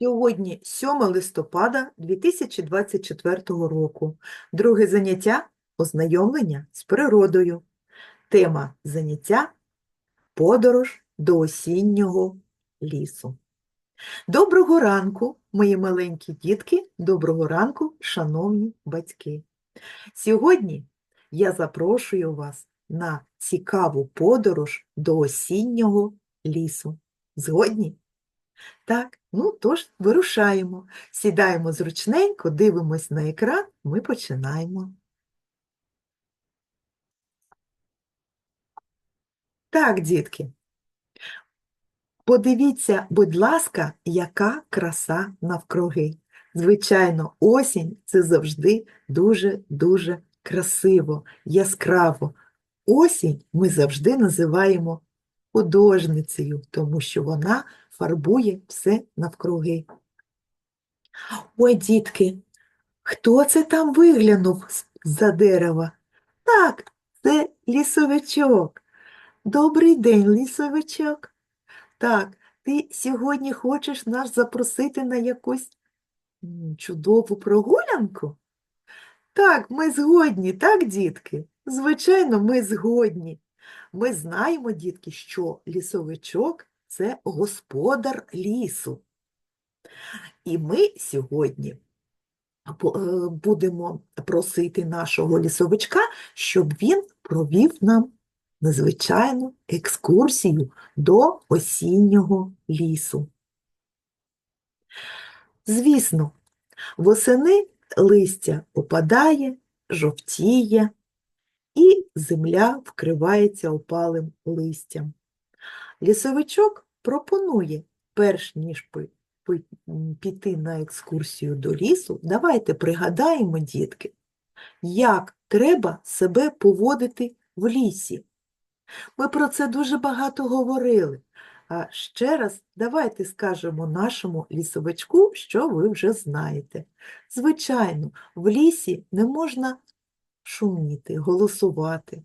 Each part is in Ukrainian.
Сьогодні 7 листопада 2024 року. Друге заняття – ознайомлення з природою. Тема заняття – подорож до осіннього лісу. Доброго ранку, мої маленькі дітки, доброго ранку, шановні батьки. Сьогодні я запрошую вас на цікаву подорож до осіннього лісу. Згодні? Так, ну тож вирушаємо. Сідаємо зручненько, дивимось на екран, ми починаємо. Так, дітки. Подивіться, будь ласка, яка краса навкруги. Звичайно, осінь це завжди дуже-дуже красиво, яскраво. Осінь ми завжди називаємо художницею, тому що вона фарбує все навкруги. Ой, дітки, хто це там виглянув з-за дерева? Так, це лісовичок. Добрий день, лісовичок. Так, ти сьогодні хочеш нас запросити на якусь чудову прогулянку? Так, ми згодні, так, дітки? Звичайно, ми згодні. Ми знаємо, дітки, що лісовичок – це господар лісу. І ми сьогодні е, будемо просити нашого лісовичка, щоб він провів нам незвичайну екскурсію до осіннього лісу. Звісно, восени листя опадає, жовтіє, і земля вкривається опалим листям. Лісовичок пропонує, перш ніж піти на екскурсію до лісу, давайте пригадаємо, дітки, як треба себе поводити в лісі. Ми про це дуже багато говорили. А ще раз давайте скажемо нашому лісовичку, що ви вже знаєте. Звичайно, в лісі не можна шуміти, голосувати,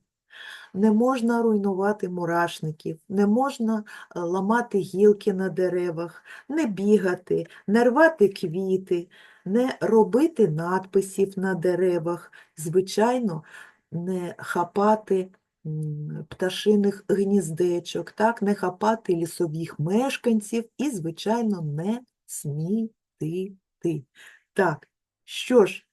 не можна руйнувати мурашників, не можна е, ламати гілки на деревах, не бігати, не рвати квіти, не робити надписів на деревах, звичайно, не хапати пташиних гніздечок, так, не хапати лісових мешканців і, звичайно, не смітити. Так, що ж,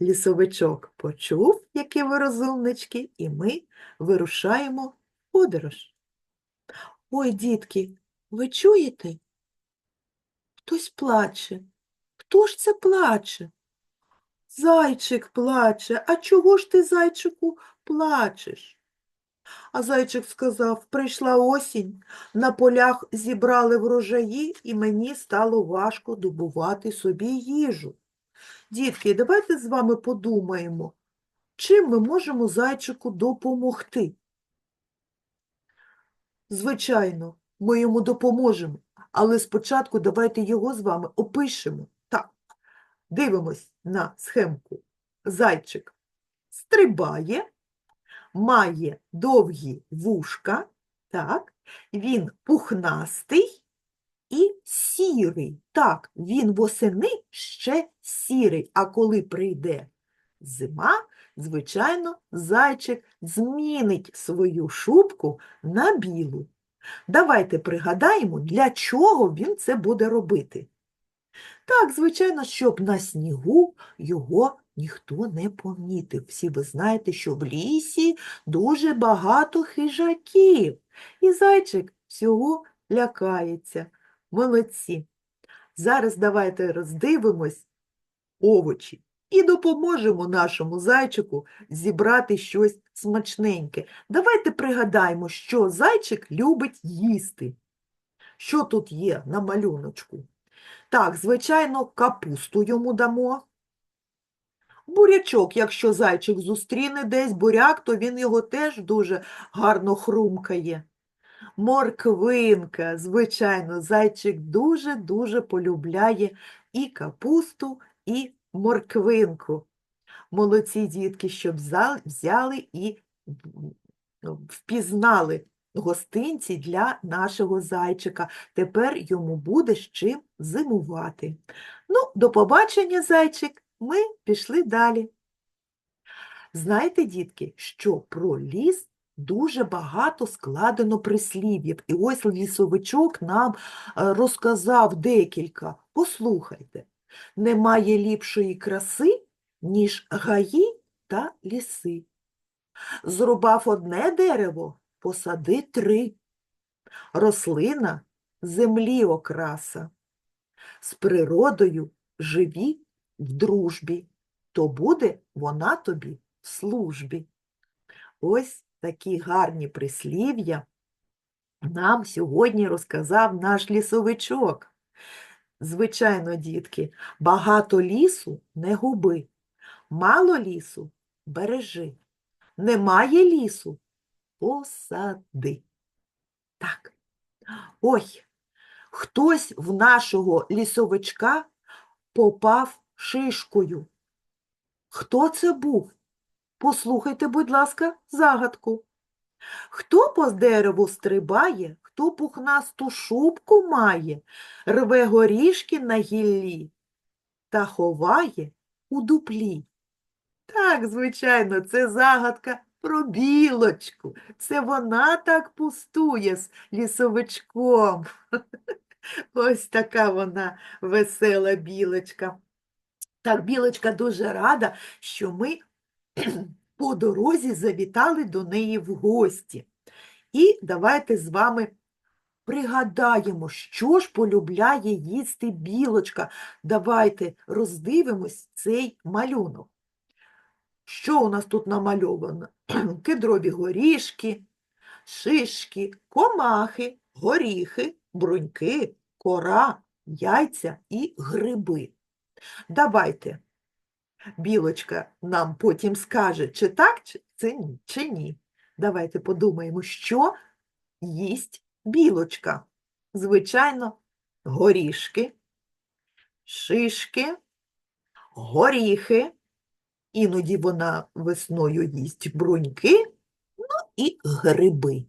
лісовичок почув, які ви розумнички, і ми вирушаємо в подорож. Ой, дітки, ви чуєте? Хтось плаче. Хто ж це плаче? Зайчик плаче. А чого ж ти, зайчику, плачеш? А зайчик сказав, прийшла осінь, на полях зібрали врожаї, і мені стало важко добувати собі їжу. Дітки, давайте з вами подумаємо, чим ми можемо зайчику допомогти. Звичайно, ми йому допоможемо, але спочатку давайте його з вами опишемо. Так, дивимось на схемку. Зайчик стрибає, має довгі вушка, так, він пухнастий і сірий. Так, він восени ще сірий, а коли прийде зима, звичайно, зайчик змінить свою шубку на білу. Давайте пригадаємо, для чого він це буде робити. Так, звичайно, щоб на снігу його ніхто не помітив. Всі ви знаєте, що в лісі дуже багато хижаків, і зайчик всього лякається. Молодці. Зараз давайте роздивимось овочі і допоможемо нашому зайчику зібрати щось смачненьке. Давайте пригадаємо, що зайчик любить їсти. Що тут є на малюночку? Так, звичайно, капусту йому дамо. Бурячок, якщо зайчик зустріне десь буряк, то він його теж дуже гарно хрумкає. Морквинка, звичайно, зайчик дуже-дуже полюбляє і капусту, і морквинку. Молодці дітки, щоб взяли і впізнали гостинці для нашого зайчика. Тепер йому буде з чим зимувати. Ну, до побачення, зайчик. Ми пішли далі. Знаєте, дітки, що про ліс дуже багато складено прислів'їв. І ось лісовичок нам е, розказав декілька. Послухайте. Немає ліпшої краси, ніж гаї та ліси. Зрубав одне дерево, посади три. Рослина землі окраса. З природою живі в дружбі, то буде вона тобі в службі. Ось такі гарні прислів'я нам сьогодні розказав наш лісовичок. Звичайно, дітки, багато лісу не губи, мало лісу бережи, немає лісу посади. Так. Ой, хтось в нашого лісовичка попав шишкою. Хто це був? Послухайте, будь ласка, загадку. Хто по дереву стрибає, хто пухнасту шубку має, рве горішки на гіллі та ховає у дуплі. Так, звичайно, це загадка про білочку. Це вона так пустує з лісовичком. Ось така вона весела білочка. Так, білочка дуже рада, що ми по дорозі завітали до неї в гості. І давайте з вами пригадаємо, що ж полюбляє їсти білочка. Давайте роздивимось цей малюнок. Що у нас тут намальовано? Кедрові горішки, шишки, комахи, горіхи, бруньки, кора, яйця і гриби. Давайте. Білочка нам потім скаже, чи так, чи, ні. Давайте подумаємо, що їсть білочка. Звичайно, горішки, шишки, горіхи. Іноді вона весною їсть бруньки, ну і гриби.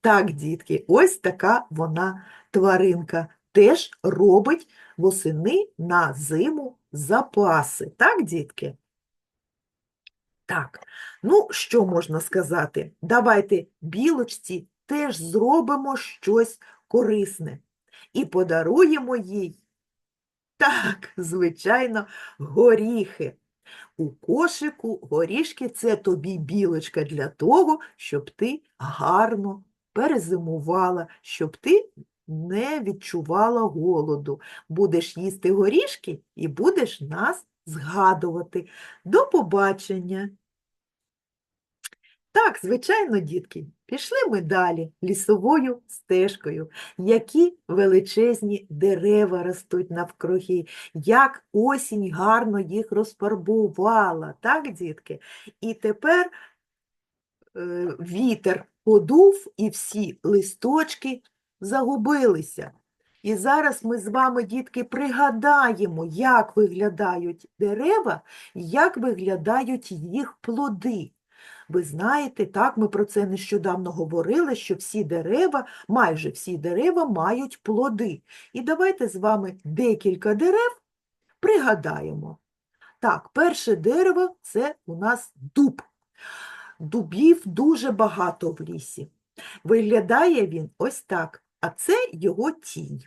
Так, дітки, ось така вона тваринка. Теж робить восени на зиму запаси. Так, дітки? Так, ну що можна сказати? Давайте білочці теж зробимо щось корисне і подаруємо їй, так, звичайно, горіхи. У кошику горішки це тобі білочка для того, щоб ти гарно перезимувала, щоб ти не відчувала голоду. Будеш їсти горішки і будеш нас згадувати. До побачення! Так, звичайно, дітки, пішли ми далі лісовою стежкою. Які величезні дерева ростуть навкруги, як осінь гарно їх розфарбувала, так, дітки? І тепер е, вітер подув, і всі листочки загубилися. І зараз ми з вами, дітки, пригадаємо, як виглядають дерева, як виглядають їх плоди. Ви знаєте, так, ми про це нещодавно говорили, що всі дерева, майже всі дерева мають плоди. І давайте з вами декілька дерев пригадаємо. Так, перше дерево це у нас дуб. Дубів дуже багато в лісі. Виглядає він ось так, а це його тінь.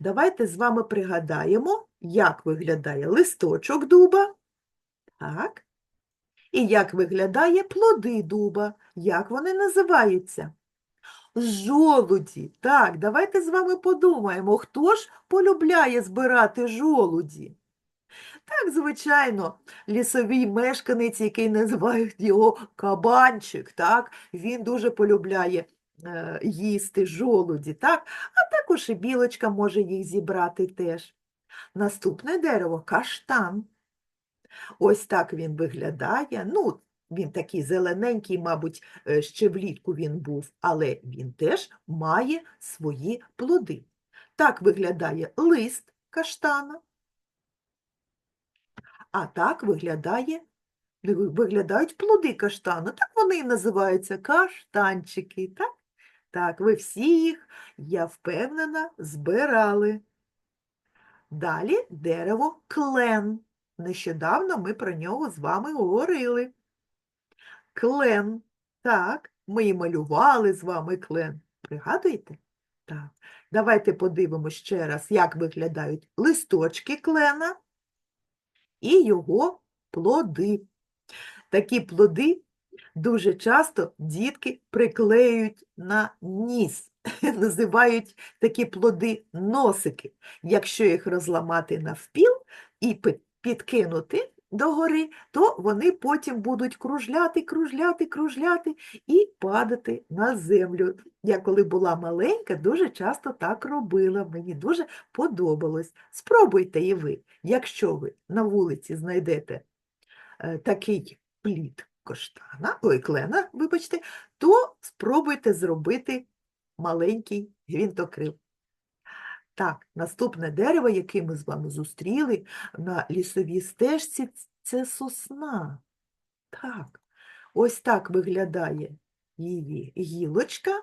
Давайте з вами пригадаємо, як виглядає листочок дуба. Так. І як виглядає плоди дуба? Як вони називаються? Жолуді. Так, давайте з вами подумаємо, хто ж полюбляє збирати жолуді? Так, звичайно, лісовий мешканець, який називають його кабанчик, так, він дуже полюбляє е, їсти жолуді, так, а також і білочка може їх зібрати теж. Наступне дерево каштан. Ось так він виглядає. Ну, він такий зелененький, мабуть, е, ще влітку він був, але він теж має свої плоди. Так виглядає лист каштана, а так виглядає, виглядають плоди каштану. Так вони і називаються каштанчики. Так? Так, ви всі їх, я впевнена, збирали. Далі дерево клен. Нещодавно ми про нього з вами говорили. Клен. Так, ми і малювали з вами клен. Пригадуєте? Так. Давайте подивимося ще раз, як виглядають листочки клена і його плоди. Такі плоди дуже часто дітки приклеюють на ніс, називають такі плоди носики. Якщо їх розламати навпіл і підкинути догори, то вони потім будуть кружляти, кружляти, кружляти і падати на землю. Я коли була маленька, дуже часто так робила. Мені дуже подобалось. Спробуйте і ви, якщо ви на вулиці знайдете е, такий плід коштана, ой, клена, вибачте, то спробуйте зробити маленький гвинтокрил. Так, наступне дерево, яке ми з вами зустріли на лісовій стежці, це сосна. Так, ось так виглядає її гілочка.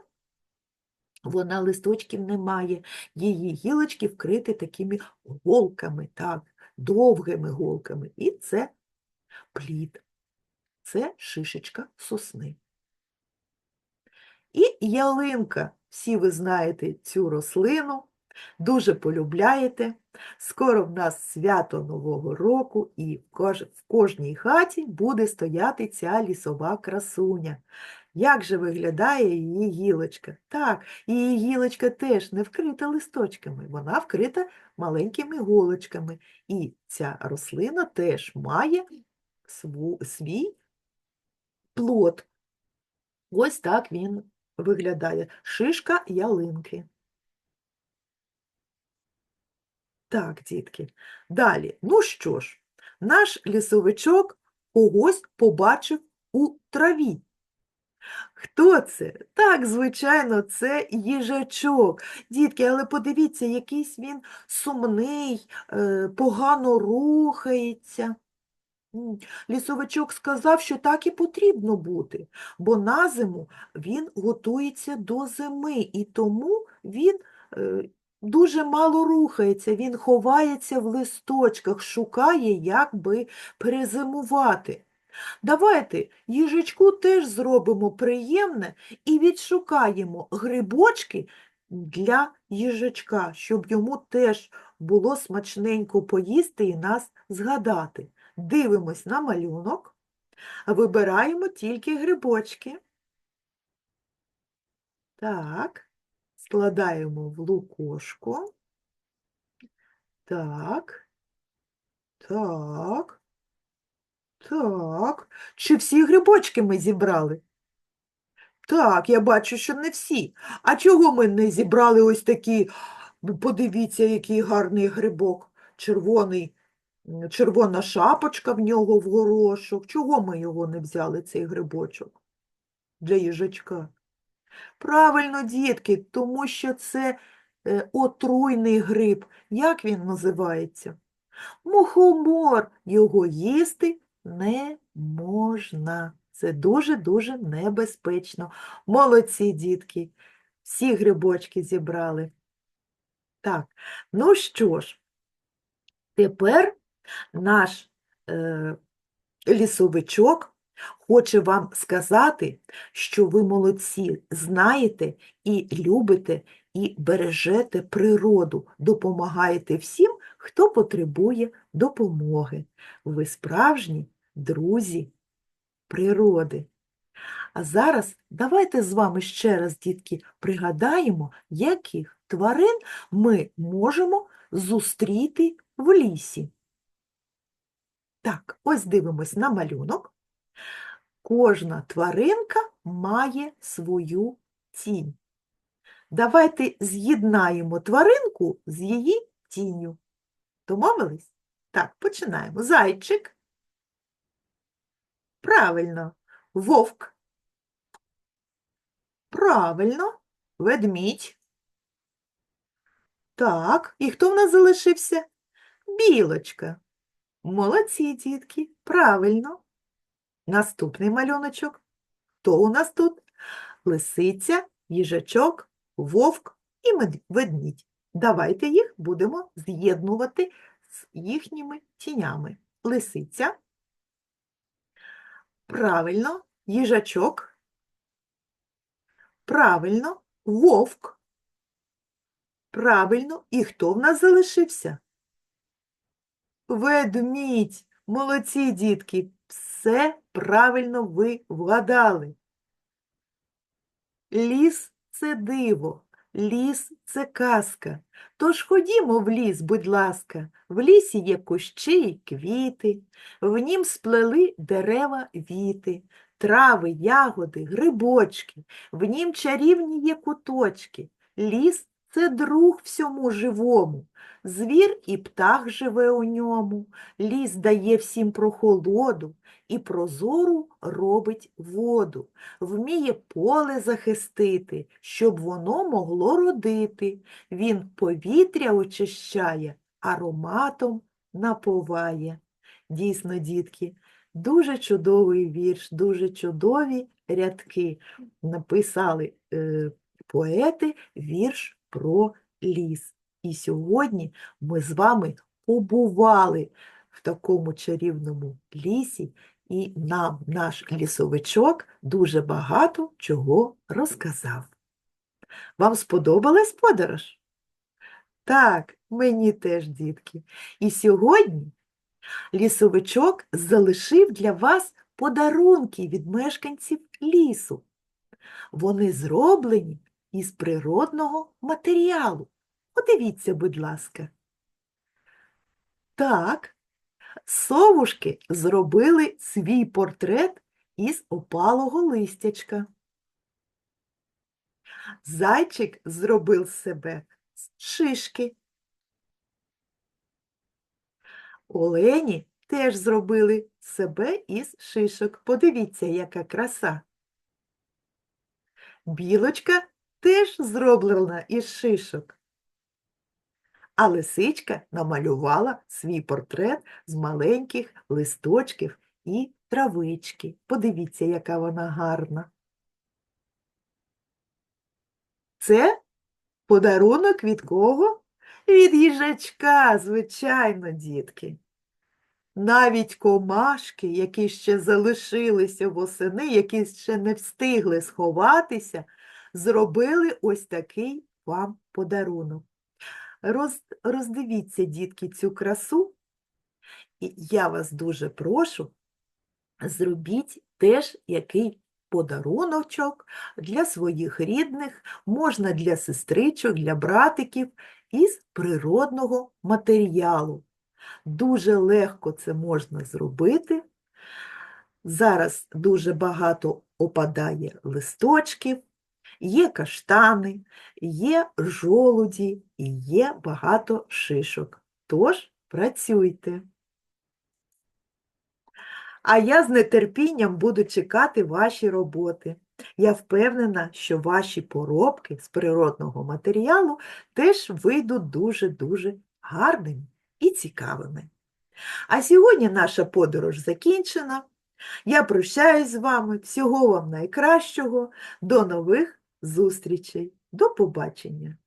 Вона листочків не має, її гілочки вкриті такими голками, так, довгими голками. І це плід. Це шишечка сосни. І ялинка. Всі ви знаєте цю рослину, дуже полюбляєте. Скоро в нас свято Нового року, і в кожній хаті буде стояти ця лісова красуня. Як же виглядає її гілочка? Так, її гілочка теж не вкрита листочками, вона вкрита маленькими голочками. І ця рослина теж має свій плод. Ось так він виглядає. Шишка ялинки. Так, дітки. Далі. Ну що ж, наш лісовичок когось побачив у траві. Хто це? Так, звичайно, це їжачок. Дітки, але подивіться, якийсь він сумний, е, погано рухається. Лісовичок сказав, що так і потрібно бути, бо на зиму він готується до зими, і тому він е, дуже мало рухається, він ховається в листочках, шукає, як би перезимувати. Давайте їжачку теж зробимо приємне і відшукаємо грибочки для їжачка, щоб йому теж було смачненько поїсти і нас згадати. Дивимось на малюнок, вибираємо тільки грибочки. Так, складаємо в лукошку. Так, так, так. Чи всі грибочки ми зібрали? Так, я бачу, що не всі. А чого ми не зібрали ось такі? Подивіться, який гарний грибок. Червоний, червона шапочка в нього в горошок. Чого ми його не взяли, цей грибочок? Для їжачка. Правильно, дітки, тому що це е, отруйний гриб. Як він називається? Мухомор. Його їсти не можна. Це дуже-дуже небезпечно. Молодці, дітки, всі грибочки зібрали. Так, ну що ж, тепер наш е, лісовичок хоче вам сказати, що ви молодці, знаєте і любите, і бережете природу, допомагаєте всім, хто потребує допомоги. Ви справжні друзі природи. А зараз давайте з вами ще раз, дітки, пригадаємо, яких тварин ми можемо зустріти в лісі. Так, ось дивимось на малюнок. Кожна тваринка має свою тінь. Давайте з'єднаємо тваринку з її тінню. Домовились? Так, починаємо. Зайчик. Правильно. Вовк. Правильно. Ведмідь. Так, і хто в нас залишився? Білочка. Молодці, дітки. Правильно. Наступний малюночок. Хто у нас тут? Лисиця їжачок, вовк і ведмідь. Давайте їх будемо з'єднувати з їхніми тінями. Лисиця. Правильно, їжачок. Правильно, вовк. Правильно, і хто в нас залишився? Ведмідь. Молодці, дітки. Все правильно ви вгадали. Ліс це диво, ліс це казка. Тож ходімо в ліс, будь ласка. В лісі є кущі й квіти, в нім сплели дерева віти, трави, ягоди, грибочки, в нім чарівні є куточки. Ліс це друг всьому живому. Звір і птах живе у ньому, ліс дає всім прохолоду і прозору робить воду вміє поле захистити, щоб воно могло родити. Він повітря очищає, ароматом наповає. Дійсно, дітки, дуже чудовий вірш, дуже чудові рядки написали е, поети вірш про ліс. І сьогодні ми з вами побували в такому чарівному лісі, і нам наш лісовичок дуже багато чого розказав. Вам сподобалась подорож? Так, мені теж, дітки. І сьогодні лісовичок залишив для вас подарунки від мешканців лісу. Вони зроблені із природного матеріалу. Подивіться, будь ласка. Так, совушки зробили свій портрет із опалого листячка. Зайчик зробив себе з шишки. Олені теж зробили себе із шишок. Подивіться, яка краса. Білочка теж зроблена із шишок. А лисичка намалювала свій портрет з маленьких листочків і травички. Подивіться, яка вона гарна. Це подарунок від кого? Від їжачка, звичайно, дітки. Навіть комашки, які ще залишилися восени, які ще не встигли сховатися, зробили ось такий вам подарунок. Роз, роздивіться, дітки, цю красу, і я вас дуже прошу, зробіть теж який подаруночок для своїх рідних, можна для сестричок, для братиків із природного матеріалу. Дуже легко це можна зробити. Зараз дуже багато опадає листочків, є каштани, є жолуді і є багато шишок. Тож працюйте. А я з нетерпінням буду чекати ваші роботи. Я впевнена, що ваші поробки з природного матеріалу теж вийдуть дуже-дуже гарними і цікавими. А сьогодні наша подорож закінчена. Я прощаюсь з вами. Всього вам найкращого. До нових зустрічей. До побачення!